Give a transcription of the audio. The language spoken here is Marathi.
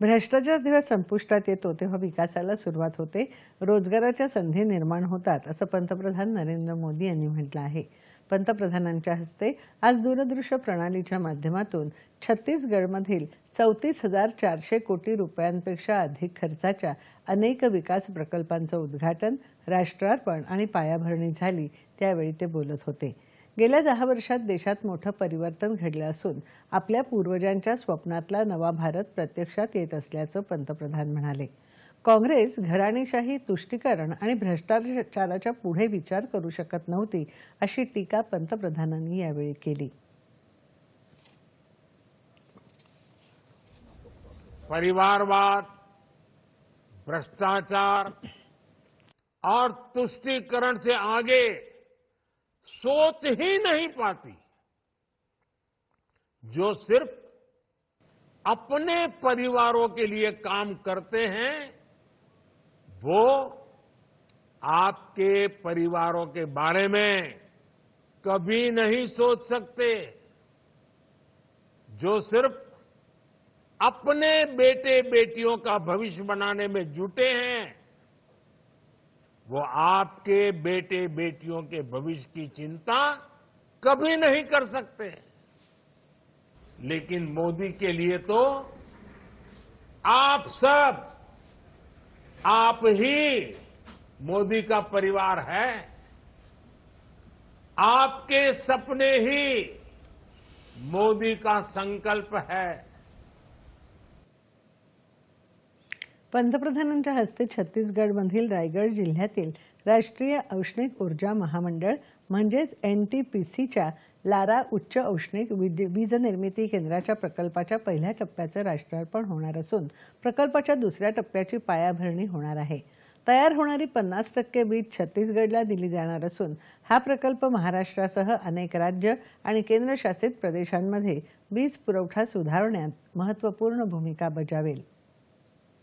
भ्रष्टाचार जेव्हा संपुष्टात येतो तेव्हा विकासाला सुरुवात होते. रोजगाराच्या संधी निर्माण होतात असं पंतप्रधान नरेंद्र मोदी यांनी म्हटलं आहे. पंतप्रधानांच्या हस्ते आज दूरदृश्य प्रणालीच्या माध्यमातून छत्तीसगडमधील चौतीस हजार चारशे कोटी रुपयांपेक्षा अधिक खर्चाच्या अनेक विकास प्रकल्पांचं उद्घाटन राष्ट्रार्पण आणि पायाभरणी झाली त्यावेळी ते बोलत होते. गेल्या दहा वर्षात देशात मोठं परिवर्तन घडलं असून आपल्या पूर्वजांच्या स्वप्नातला नवा भारत प्रत्यक्षात येत असल्याचं पंतप्रधान म्हणाले. काँग्रेस घराणेशाही तुष्टीकरण आणि भ्रष्टाचाराच्या पुढे विचार करू शकत नव्हती अशी टीका पंतप्रधानांनी यावेळी केली. परिवारवाद भ्रष्टाचार और तुष्टीकरण से आगे सोच ही नहीं पाती। जो सिर्फ़ अपने परिवारों के लिए काम करते हैं, वो आपके परिवारों के बारे में कभी नहीं सोच सकते। जो सिर्फ़ अपने बेटे बेटियों का भविष्य बनाने में जुटे हैं वो आपके बेटे बेटियों के भविष्य की चिंता कभी नहीं कर सकते। लेकिन मोदी के लिए तो आप सब, आप ही मोदी का परिवार है। आपके सपने ही मोदी का संकल्प है। पंतप्रधानांच्या हस्ते छत्तीसगडमधील रायगड जिल्ह्यातील राष्ट्रीय औष्णिक ऊर्जा महामंडळ म्हणजेच एन टी पी सीच्या लारा उच्च औष्णिक वीज निर्मिती केंद्राच्या प्रकल्पाच्या पहिल्या टप्प्याचं राष्ट्रार्पण होणार असून प्रकल्पाच्या दुसऱ्या टप्प्याची पायाभरणी होणार आहे. तयार होणारी पन्नास टक्के वीज छत्तीसगडला दिली जाणार असून हा प्रकल्प महाराष्ट्रासह अनेक राज्य आणि केंद्रशासित प्रदेशांमध्ये वीज पुरवठा सुधारण्यात महत्त्वपूर्ण भूमिका बजावेल.